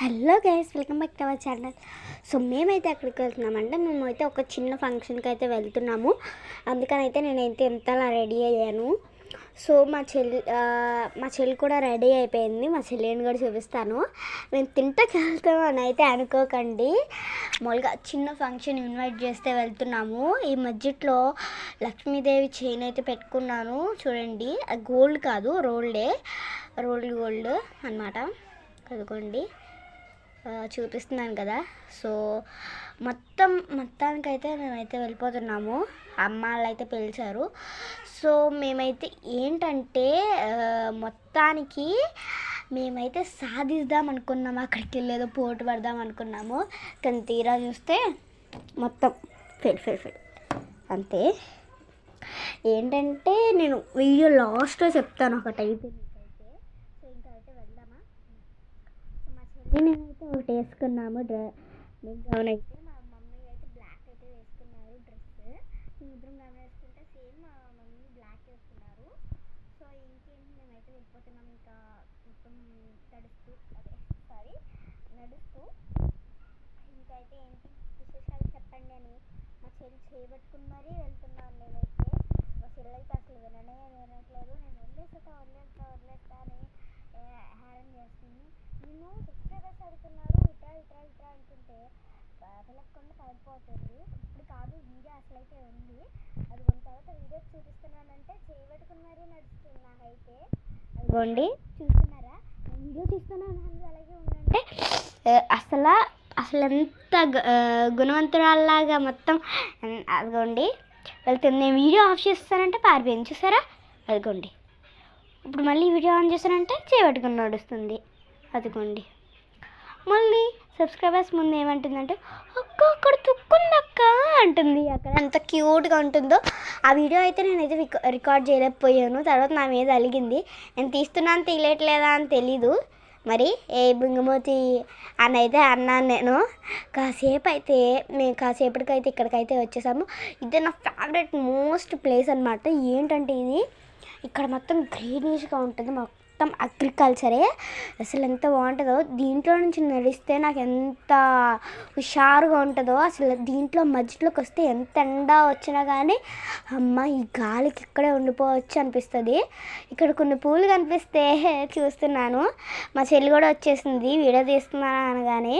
Hello guys welcome back to our channel. So మేమైతే ఎక్కడికి వెళ్తున్నామంటే మేమైతే ఒక చిన్న ఫంక్షన్కి అయితే వెళ్తున్నాము. అందుకని అయితే నేనైతే ఎంతలా రెడీ అయ్యాను. సో మా చెల్లి మా చెల్లి కూడా రెడీ అయిపోయింది. మా చెల్లిని కూడా చూపిస్తాను. మేము తింటకి వెళ్తాం అని అయితే అనుకోకండి. మామూలుగా చిన్న ఫంక్షన్ ఇన్వైట్ చేస్తే వెళ్తున్నాము. ఈ మధ్యలో లక్ష్మీదేవి చైన్ అయితే పెట్టుకున్నాను. చూడండి అది గోల్డ్ కాదు రోల్డే. రోల్డ్ గోల్డ్ అన్నమాట. చదువుకోండి చూపిస్తున్నాను కదా. సో మొత్తం మొత్తానికైతే మేమైతే వెళ్ళిపోతున్నాము. అమ్మ వాళ్ళు అయితే పిలిచారు. సో మేమైతే ఏంటంటే మొత్తానికి మేమైతే సాధిద్దాం అనుకున్నాము. అక్కడికి వెళ్ళేదో పోటు పడదాం అనుకున్నాము. కానీ తీరా చూస్తే మొత్తం ఫెల్ ఫెల్ ఫెల్ అంతే. ఏంటంటే నేను వీడియో లాస్ట్లో చెప్తాను. ఒకటి అయితే మీకైతే సో ఇంకా అయితే వెళ్దామా సో మా చెల్లి నేనైతే ఒకటి వేసుకున్నాము డ్ర గౌన్ అయితే మా మమ్మీ అయితే బ్లాక్ అయితే వేసుకున్నారు డ్రెస్. ఇద్దరం గౌన్ వేసుకుంటే సేమ్ మా మమ్మీ బ్లాక్ వేసుకున్నారు. సో ఇంకేంటి మేమైతే వెళ్ళిపోతున్నాం ఇంకా మొత్తం నడుస్తూ అదే సారీ నడుస్తూ. ఇంకా అయితే ఏంటి విశేషాలు చెప్పండి అని మా చెల్లి చేయబట్టుకుని మరీ వెళ్తున్నాను నేనైతే మా చెల్లి అయితే అసలు విననే వినట్లేదు. నేను వదిలేస్తా వదిలేస్తా వదిలేస్తా అని ఏ, చేస్తుంది. నేను సబ్స్క్రైబర్స్ అడుగుతున్నారు ఇట్రా ఇట్రా ఇట్రా అనుకుంటే పిలక్కుండా పడిపోతుంది ఇప్పుడు కాదు వీడియో అసలు అయితే ఉంది. అది ఉన్న తర్వాత వీడియో చూపిస్తున్నానంటే చేయబట్టుకుని మరీ నడుస్తుంది నాకైతే అదిగోండి చూస్తున్నారా? నేను వీడియో తీస్తున్నాను అందులో అలాగే ఉందంటే అసలు అసలు ఎంత గుణవంతురాల్లాగా మొత్తం అదిగోండి. వెళ్తుంది. నేను వీడియో ఆఫ్ చేస్తానంటే పారిపోయింది. చూసారా? అదిగోండి. ఇప్పుడు మళ్ళీ వీడియో ఆన్ చేస్తానంటే చేయబట్టుకుని నడుస్తుంది. అదిగోండి. మళ్ళీ సబ్స్క్రైబర్స్ ముందు ఏమంటుందంటే అక్క అక్కడ తుక్కుంది అక్క అంటుంది. అక్కడ ఎంత క్యూట్గా ఉంటుందో. ఆ వీడియో అయితే నేనైతే రిక- రికార్డ్ చేయలేకపోయాను. తర్వాత నా మీద అలిగింది. నేను తీస్తున్నాను తీయలేట్లేదా అని తెలీదు. మరి ఏ బింగమూతి అని అయితే అన్నాను నేను. కాసేపు అయితే మేము కాసేపటికైతే ఇక్కడికైతే వచ్చేసాము. ఇది నా ఫేవరెట్ మోస్ట్ ప్లేస్ అనమాట ఏంటంటే ఇది? ఇక్కడ మొత్తం గ్రీనిష్గా ఉంటుంది. మాకు మొత్తం అగ్రికల్చరే. అసలు ఎంత బాగుంటుందో దీంట్లో నుంచి నడిస్తే నాకు ఎంత హుషారుగా ఉంటుందో అసలు దీంట్లో మధ్యలోకి వస్తే ఎంత ఎండ వచ్చినా కానీ అమ్మ ఈ గాలికి ఇక్కడే ఉండిపోవచ్చు అనిపిస్తుంది. ఇక్కడ కొన్ని పూలు కనిపిస్తే చూస్తున్నాను. మా చెల్లి కూడా వచ్చేసింది వీడియో తీస్తున్నాను అనగానే.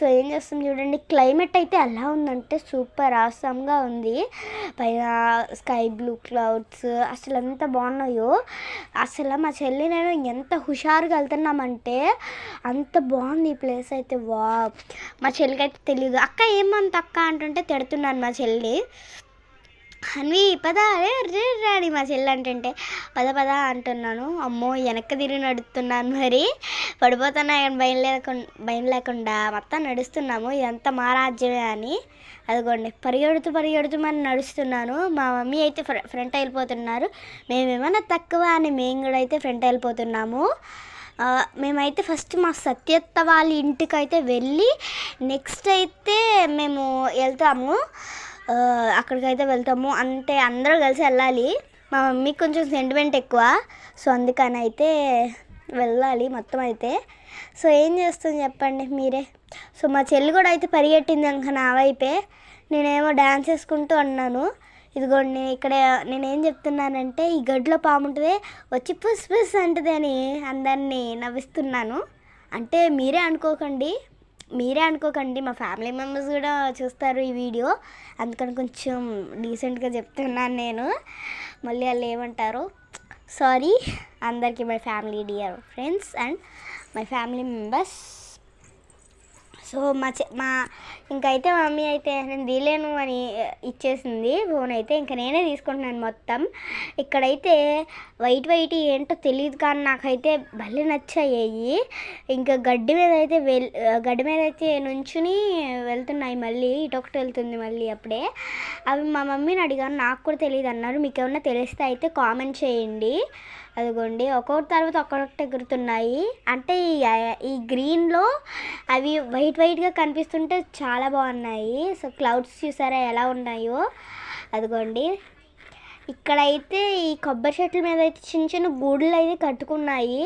సో ఏం చేస్తాం చూడండి క్లైమేట్ అయితే ఎలా ఉందంటే సూపర్ ఆసమ్గా ఉంది. పైన స్కై బ్లూ క్లౌడ్స్ అసలు ఎంత బాగున్నాయో. అసలు మా చెల్లి నేను ఎంత హుషారుగా వెళ్తున్నామంటే అంత బాగుంది ఈ ప్లేస్ అయితే. వా మా చెల్లికి అయితే తెలియదు అక్క ఏమంత అక్క అంటుంటే తిడుతున్నాను మా చెల్లి. అన్వి పద అరే రే రాడి మా చెల్లి అంటుంటే పద పద అంటున్నాను. అమ్మో వెనక్కి తిరిగి నడుస్తున్నాను మరి. పడిపోతున్నా భయం లేకుండా భయం లేకుండా మొత్తం నడుస్తున్నాము. ఇదంతా మా రాజ్యమే అని. అదిగోండి పరిగెడుతూ పరిగెడుతూ మరి నడుస్తున్నాను. మా మమ్మీ అయితే ఫ్ర ఫ్రంట్ వెళ్ళిపోతున్నారు మేమేమన్నా తక్కువ అని మేము కూడా అయితే ఫ్రంట్ వెళ్ళిపోతున్నాము మేమైతే ఫస్ట్ మా సత్యత్త వాళ్ళ ఇంటికి అయితే వెళ్ళి నెక్స్ట్ అయితే మేము వెళ్తాము. అక్కడికైతే వెళ్తాము. అంటే అందరూ కలిసి వెళ్ళాలి. మా మమ్మీకి కొంచెం సెంటిమెంట్ ఎక్కువ. సో అందుకని అయితే వెళ్ళాలి మొత్తం అయితే. సో ఏం చేస్తుంది చెప్పండి మీరే? సో మా చెల్లి కూడా అయితే పరిగెట్టింది అంక నా వైపే. నేనేమో డ్యాన్స్ వేసుకుంటూ అన్నాను. ఇదిగోండి నేను ఇక్కడ నేనేం చెప్తున్నానంటే ఈ గడ్లో పాము ఉంటుంది వచ్చి పుస్ పుస్ అంటుంది అని అందరినీ నవ్విస్తున్నాను. అంటే మీరే అనుకోకండి. మీరే అనుకోకండి మా ఫ్యామిలీ మెంబర్స్ కూడా చూస్తారు ఈ వీడియో. అందుకని కొంచెం డీసెంట్గా చెప్తున్నాను నేను. మళ్ళీ వాళ్ళు ఏమంటారు సారీ అందరికీ my family dear friends and my family members. So మా మా ఇంకైతే మమ్మీ అయితే నేను తీలేను అని ఇచ్చేసింది ఫోన్ అయితే. ఇంకా నేనే తీసుకుంటున్నాను మొత్తం. ఇక్కడైతే వైట్ వైట్ ఏంటో తెలియదు కానీ నాకైతే భలే నచ్చాయి. ఇంకా గడ్డి మీద అయితే వెల్ గడ్డి మీద అయితే నుంచుని వెళ్తున్నాయి మళ్ళీ. ఇటొకటి వెళ్తుంది మళ్ళీ అప్పుడే. అవి మా మమ్మీని అడిగాను నాకు కూడా తెలియదు అన్నారు మీకు ఏమన్నా తెలిస్తే అయితే కామెంట్ చేయండి. అదిగోండి ఒక్కొక్కటి తర్వాత ఒక్కొక్కటి ఎగురుతున్నాయి. అంటే ఈ- ఈ గ్రీన్లో అవి వైట్ వైట్గా కనిపిస్తుంటే చాలా బాగున్నాయి. సో క్లౌడ్స్ చూసారా ఎలా ఉన్నాయో? అదిగోండి. ఇక్కడైతే ఈ కొబ్బరి చెట్ల మీద అయితే చిన్న చిన్న గూడులు అయితే కట్టుకున్నాయి.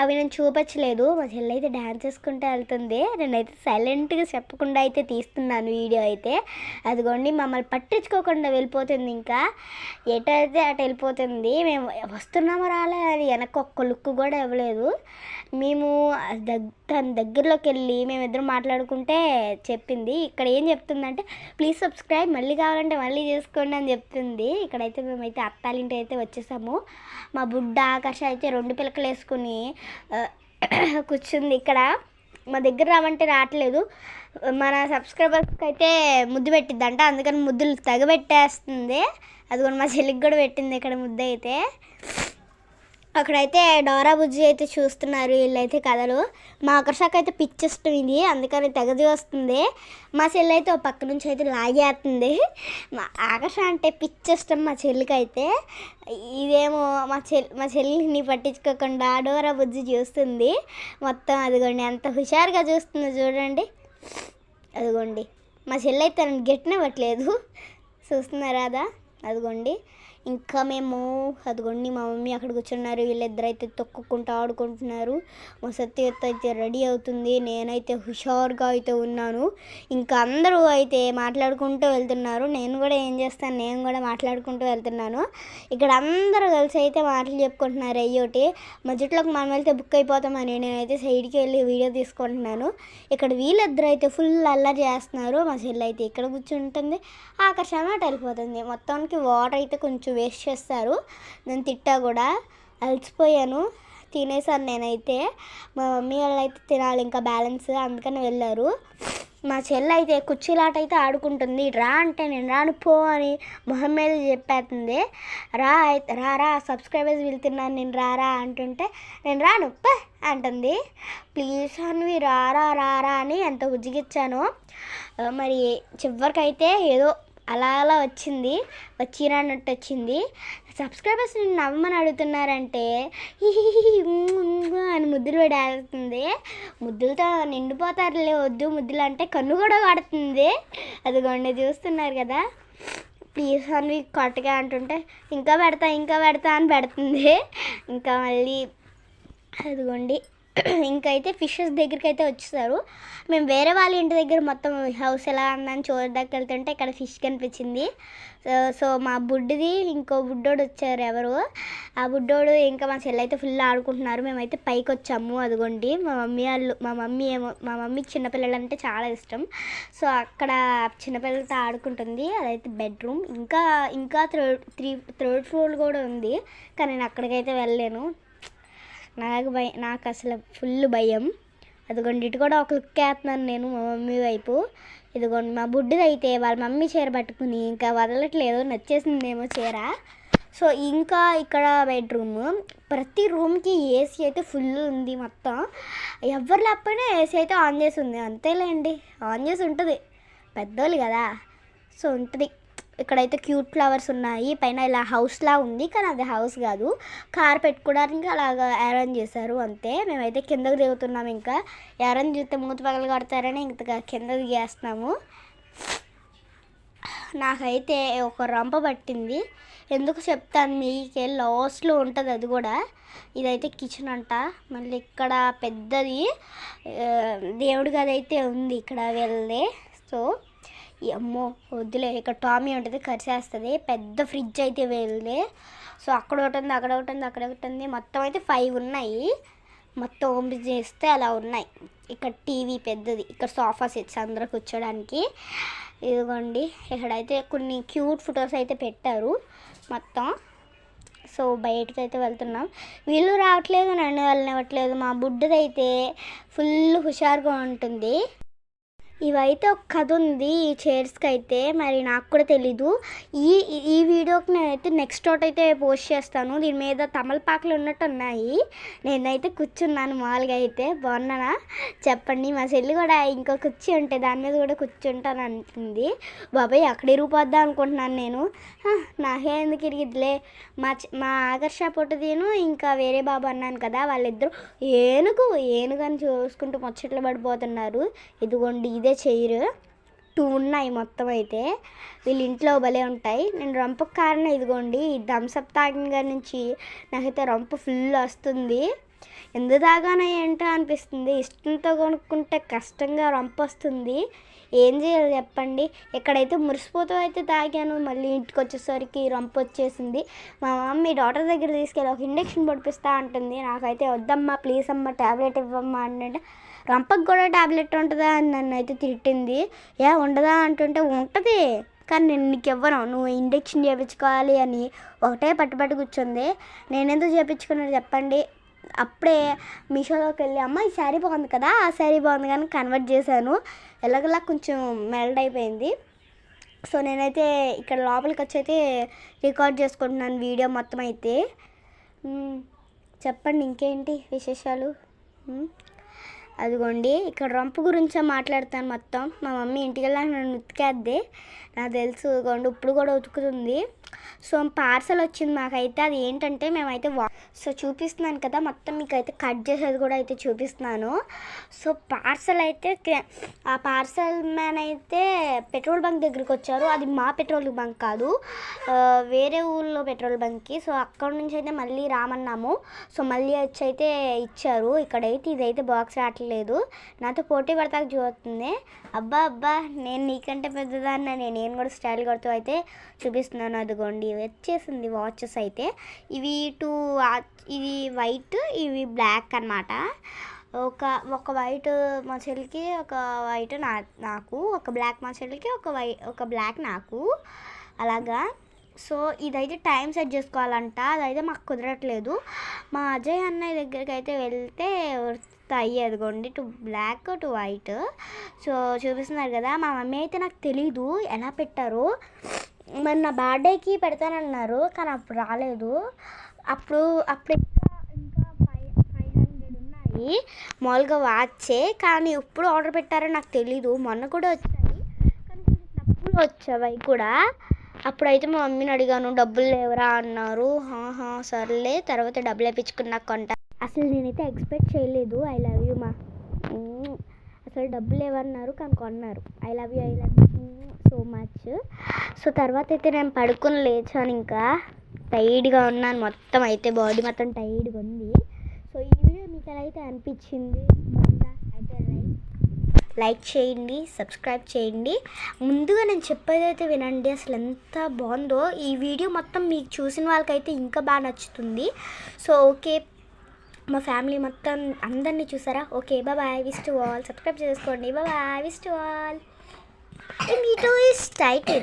అవి నేను చూపించలేదు మా చెల్లి అయితే డ్యాన్స్ చేసుకుంటూ వెళ్తుంది. నేనైతే సైలెంట్గా చెప్పకుండా అయితే తీస్తున్నాను వీడియో అయితే. అదిగోండి మమ్మల్ని పట్టించుకోకుండా వెళ్ళిపోతుంది ఇంకా. ఎటైతే అటు వెళ్ళిపోతుంది మేము వస్తున్నామో రాలే అది. వెనక ఒక్క లుక్ కూడా ఇవ్వలేదు. మేము దగ్ తన దగ్గరలోకి వెళ్ళి మేమిద్దరం మాట్లాడుకుంటే చెప్పింది. ఇక్కడ ఏం చెప్తుందంటే ప్లీజ్ సబ్స్క్రైబ్ మళ్ళీ కావాలంటే మళ్ళీ చేసుకోండి అని చెప్తుంది. ఇక్కడైతే మేమైతే అత్తాలింటి అయితే వచ్చేసాము. మా బుడ్డ ఆకర్ష అయితే రెండు పిలకలు వేసుకుని కూర్చుంది ఇక్కడ. మా దగ్గర రావంటే రావట్లేదు. మన సబ్స్క్రైబర్స్కి అయితే ముద్దు పెట్టిద్దంట. అందుకని ముద్దులు తగబెట్టేస్తుంది. అది కూడా మా చెల్లికి కూడా పెట్టింది ఇక్కడ ముద్ద అయితే. అక్కడైతే డోరా బుజ్జి అయితే చూస్తున్నారు వీళ్ళైతే కథలు. మా ఆకర్షకు అయితే పిచ్చి ఇష్టం ఇది అందుకని తెగది వస్తుంది మా చెల్లి అయితే ఒక పక్క నుంచి అయితే లాగేస్తుంది. మా ఆకర్ష అంటే పిచ్చి ఇష్టం మా చెల్లికి అయితే. ఇదేమో మా చెల్లి మా చెల్లిని పట్టించుకోకుండా డోరా బుజ్జి చూస్తుంది. మొత్తం అదిగోండి ఎంత హుషారుగా చూస్తుందో చూడండి. అదిగోండి మా చెల్లి అయితే నన్ను గెట్టినవ్వట్లేదు. చూస్తున్నారా అదిగోండి. ఇంకా మేము అదిగోండి మా మమ్మీ అక్కడ కూర్చున్నారు వీళ్ళిద్దరు అయితే తొక్కుకుంటూ ఆడుకుంటున్నారు. మా సత్యవత అయితే రెడీ అవుతుంది. నేనైతే హుషారుగా అయితే ఉన్నాను. ఇంకా అందరూ అయితే మాట్లాడుకుంటూ వెళ్తున్నారు. నేను కూడా ఏం చేస్తాను? నేను కూడా మాట్లాడుకుంటూ వెళ్తున్నాను. ఇక్కడ అందరూ కలిసి అయితే మాటలు చెప్పుకుంటున్నారు. అయ్యోటి మధ్యలోకి మనం వెళ్తే బుక్ అయిపోతామని నేనైతే సైడ్కి వెళ్ళి వీడియో తీసుకుంటున్నాను. ఇక్కడ వీళ్ళిద్దరు అయితే ఫుల్ అల్లరి చేస్తున్నారు. మా చెల్లి అయితే ఇక్కడ కూర్చుంటుంది. ఆకర్షణ అటు వెళ్ళిపోతుంది. మొత్తానికి వాటర్ అయితే కొంచెం వేస్ట్ చేస్తారు. నేను తిట్టా కూడా. అలసిపోయాను. తినేసాను నేనైతే. మా మమ్మీ వాళ్ళు అయితే తినాలి ఇంకా బ్యాలెన్స్ అందుకని వెళ్ళారు. మా చెల్లి అయితే కుర్చీలాట అయితే ఆడుకుంటుంది. రా అంటే నేను రాను పో అని మొహం మీద చెప్పేస్తుంది. రా అయితే రా రా సబ్స్క్రైబర్స్ వెళ్తున్నాను నేను రారా అంటుంటే నేను రాను ప అంటుంది. ప్లీజ్ అన్వి రారా రారా అని ఎంత ఉజ్జిగిచ్చాను మరి చివరికైతే ఏదో అలా అలా వచ్చింది. వచ్చిరన్నట్టు వచ్చింది సబ్స్క్రైబర్స్ నేను నవ్వమని అడుగుతున్నారంటే అని ముద్దులు పడేస్తుంది ముద్దులతో నిండిపోతారులే వద్దు ముద్దులు అంటే కన్ను కూడా పడుతుంది అదిగోండి చూస్తున్నారు కదా. ప్లీజ్ అని కొట్టగా అంటుంటే ఇంకా పెడతా ఇంకా పెడతా అని పెడుతుంది. ఇంకా మళ్ళీ అదిగోండి. ఇంకైతే ఫిషెస్ దగ్గరికి అయితే వచ్చేసారు. మేము వేరే వాళ్ళ ఇంటి దగ్గర మొత్తం హౌస్ ఎలా ఉందని చూడడానికి వెళ్తుంటే ఇక్కడ ఫిష్ కనిపించింది. సో మా బుడ్డిది ఇంకో బుడ్డోడు వచ్చారు ఎవరు? ఆ బుడ్డోడు ఇంకా మా చెల్లి అయితే ఫుల్ ఆడుకుంటున్నారు. మేమైతే పైకి వచ్చాము అదిగోండి. మా మమ్మీ వాళ్ళు మా మమ్మీ ఏమో మా మమ్మీకి చిన్నపిల్లలు అంటే చాలా ఇష్టం. సో అక్కడ చిన్నపిల్లలతో ఆడుకుంటుంది. అదైతే బెడ్రూమ్. ఇంకా ఇంకా థర్డ్ త్రీ థర్డ్ ఫ్లోర్ కూడా ఉంది. కానీ నేను అక్కడికైతే వెళ్ళలేను. నాకు భయం నాకు అసలు ఫుల్ భయం. అదిగోండి ఇటు కూడా ఒక లుక్ వేస్తున్నాను నేను మా మమ్మీ వైపు. ఇదిగోండి మా బుడ్డిది అయితే వాళ్ళ మమ్మీ చీర పట్టుకుని ఇంకా వదలట్లేదు నచ్చేసిందేమో చీర. సో ఇంకా ఇక్కడ బెడ్రూమ్ ప్రతి రూమ్కి ఏసీ అయితే ఫుల్ ఉంది మొత్తం. ఎవరు లేకపోయినా ఏసీ అయితే ఆన్ చేసి ఉంది. అంతేలేండి ఆన్ చేసి ఉంటుంది. పెద్దోళ్ళు కదా. సో ఉంటుంది. ఇక్కడైతే క్యూట్ ఫ్లవర్స్ ఉన్నాయి. పైన ఇలా హౌస్లా ఉంది కానీ అది హౌస్ కాదు. కార్ పెట్టుకోవడానికి అలాగా అరేంజ్ చేశారు అంతే. మేమైతే కిందకు దిగుతున్నాం ఇంకా. అరేంజ్ చేస్తే మూత పగలు కడతారని ఇంకా కింద దిగేస్తున్నాము నాకైతే ఒక రంప పట్టింది. ఎందుకు చెప్తాను మీకే? లాస్ట్లో ఉంటుంది అది కూడా. ఇదైతే కిచెన్ అంట. మళ్ళీ ఇక్కడ పెద్దది దేవుడి గది అయితే ఉంది. ఇక్కడ వెళ్ళే సో అమ్మో వద్దులే ఇక్కడ టామీ ఉంటుంది కరిసేస్తుంది పెద్ద ఫ్రిడ్జ్ అయితే వెళ్ళి సో అక్కడ ఒకటి ఉంది అక్కడ ఒకటి ఉంది అక్కడ ఒకటి ఉంది. మొత్తం అయితే ఫైవ్ ఉన్నాయి. మొత్తం ఓపెన్ చేస్తే అలా ఉన్నాయి. ఇక్కడ టీవీ పెద్దది ఇక్కడ సోఫా సెట్స్ అందరూ కూర్చోడానికి. ఇదిగోండి ఇక్కడైతే కొన్ని క్యూట్ ఫొటోస్ అయితే పెట్టారు మొత్తం. సో బయటకు అయితే వెళ్తున్నాం. వీళ్ళు రావట్లేదు నన్ను వెళ్ళనివ్వట్లేదు మా బుడ్డదైతే ఫుల్ హుషారుగా ఉంటుంది. ఇవైతే ఒక కథ ఉంది ఈ చైర్స్కి అయితే మరి నాకు కూడా తెలీదు. ఈ ఈ- వీడియోకి నేనైతే నెక్స్ట్ ఒకటి అయితే పోస్ట్ చేస్తాను. దీని మీద తమలపాకులు ఉన్నట్టు ఉన్నాయి. నేనైతే కూర్చున్నాను మామూలుగా అయితే. బాగున్నానా చెప్పండి. మా చెల్లి కూడా ఇంకో కుర్చీ ఉంటే దాని మీద కూడా కూర్చుంటాను అంటుంది. బాబాయ్ అక్కడ ఇరిగిపోద్దాం అనుకుంటున్నాను నేను. నాకే ఎందుకు ఇరిగిద్దిలే? మా మా ఆకర్ష పొట్టదీను ఇంకా వేరే బాబు అన్నాను కదా వాళ్ళిద్దరూ ఏనుగు ఏనుగు అని చూసుకుంటూ ముచ్చట్లు పడిపోతున్నారు. ఇదిగోండి ఇదే చైర్ టూ ఉన్నాయి మొత్తం అయితే. వీళ్ళ ఇంట్లో భలే ఉంటాయి. నేను రంపకు కారణం ఇదిగోండి. ఈ థమ్స్అప్ తాగిన గారి నుంచి నాకైతే రంపు ఫుల్ వస్తుంది. ఎందు తాగానో ఏంటో అనిపిస్తుంది. ఇష్టంతో కొనుక్కుంటే కష్టంగా రంపు వస్తుంది. ఏం చేయాలి చెప్పండి. ఎక్కడైతే మురిసిపోతూ అయితే తాగాను మళ్ళీ ఇంటికి వచ్చేసరికి రంపు వచ్చేసింది. మా మమ్మీ డాక్టర్ దగ్గర తీసుకెళ్ళి ఒక ఇండక్షన్ పొడిపిస్తా అంటుంది. నాకైతే వద్దమ్మా ప్లీజ్ అమ్మ ట్యాబ్లెట్ ఇవ్వమ్మా అంటే రంపకు కూడా టాబ్లెట్ ఉంటుందా అని నన్ను అయితే తిట్టింది. ఏ ఉండదా అంటుంటే ఉంటుంది. కానీ నేను నీకు ఇవ్వను. నువ్వు ఇండక్షన్ చేయించుకోవాలి అని ఒకటే పట్టుబట్టి కూర్చుంది. నేను ఎందుకు చేయించుకున్నాను చెప్పండి. అప్పుడే మీషోలోకి వెళ్ళి అమ్మ ఈ శారీ బాగుంది కదా ఆ శారీ బాగుంది కానీ కన్వర్ట్ చేశాను. ఎలాగలా కొంచెం మెల్ట్ అయిపోయింది. సో నేనైతే ఇక్కడ లోపలికి వచ్చి అయితే రికార్డ్ చేసుకుంటున్నాను వీడియో మొత్తం అయితే. చెప్పండి ఇంకేంటి విశేషాలు? అదిగోండి ఇక్కడ రంపు గురించే మాట్లాడతాను మొత్తం. మా మమ్మీ ఇంటికి వెళ్ళాక నన్ను ఉతికేద్ది. నాకు తెలుసు ఇదిగోండి ఇప్పుడు కూడా ఉతుకుతుంది. సో పార్సల్ వచ్చింది మాకైతే. అది ఏంటంటే మేమైతే వా సో చూపిస్తున్నాను కదా మొత్తం మీకు అయితే కట్ చేసేది కూడా అయితే చూపిస్తున్నాను. సో పార్సల్ అయితే ఆ పార్సల్ మ్యాన్ అయితే పెట్రోల్ బంక్ దగ్గరికి వచ్చారు. అది మా పెట్రోల్ బంక్ కాదు. వేరే ఊళ్ళో పెట్రోల్ బంక్కి. సో అక్కడ నుంచి అయితే మళ్ళీ రామన్నాము. సో మళ్ళీ వచ్చి అయితే ఇచ్చారు. ఇక్కడైతే ఇదైతే బాక్స్ రావట్లేదు లేదు. నాతో పోటీ పడతాక చూస్తుంది. అబ్బా అబ్బా నేను నీకంటే పెద్దదాన్న. నేను నేను కూడా స్టైల్ కొడుతూ అయితే చూపిస్తున్నాను. అదిగోండి వచ్చేసింది వాచెస్ అయితే. ఇవి టూ ఇది వైట్ ఇవి బ్లాక్ అన్నమాట. ఒక ఒక వైట్ మా చెల్లికి ఒక వైట్ నా నాకు ఒక బ్లాక్ మా చెల్లికి ఒక వై ఒక బ్లాక్ నాకు. అలాగా. సో ఇదైతే టైం సెట్ చేసుకోవాలంట. అదైతే మాకు కుదరట్లేదు. మా అజయ్ అన్నయ్య దగ్గరికి అయితే వెళ్తే వస్తాయి అదిగోండి. Two black two white. So చూపిస్తున్నారు కదా మా మమ్మీ అయితే నాకు తెలీదు ఎలా పెట్టారు. మరి నా బర్త్డేకి పెడతానన్నారు కానీ అప్పుడు రాలేదు. అప్పుడు అప్పుడు ఇంకా ఇంకా ఫైవ్ ఫైవ్ హండ్రెడ్ ఉన్నాయి. మామూలుగా వాచే కానీ ఎప్పుడు ఆర్డర్ పెట్టారో నాకు తెలీదు. మొన్న కూడా వచ్చాయి. కానీ కొంచెం వచ్చాయి అవి కూడా. అప్పుడైతే మా మమ్మీని అడిగాను డబ్బులు లేవరా అన్నారు. హాహా సర్లే తర్వాత డబ్బులు వేయించుకున్నాక కొంటా. అసలు నేనైతే ఎక్స్పెక్ట్ చేయలేదు ఐ లవ్ యూ మా. అసలు డబ్బులు లేవన్నారు కానీ కొన్నారు. I love you I love you. So much. So తర్వాత అయితే నేను పడుకుని లేచాను ఇంకా. టైర్డ్గా ఉన్నాను మొత్తం అయితే బాడీ మొత్తం టైర్డ్గా ఉంది. సో ఈ వీడియో మీకు ఎలా అయితే అనిపించింది? లైక్ చేయండి సబ్స్క్రైబ్ చేయండి. ముందుగా నేను చెప్పేదైతే వినండి అసలు ఎంత బాగుందో. ఈ వీడియో మొత్తం మీకు చూసిన వాళ్ళకైతే ఇంకా బాగా నచ్చుతుంది. So okay. మా ఫ్యామిలీ మొత్తం అందరినీ చూసారా? Okay bye wish to all. Subscribe చేసుకోండి. Bye wish to all. Me is title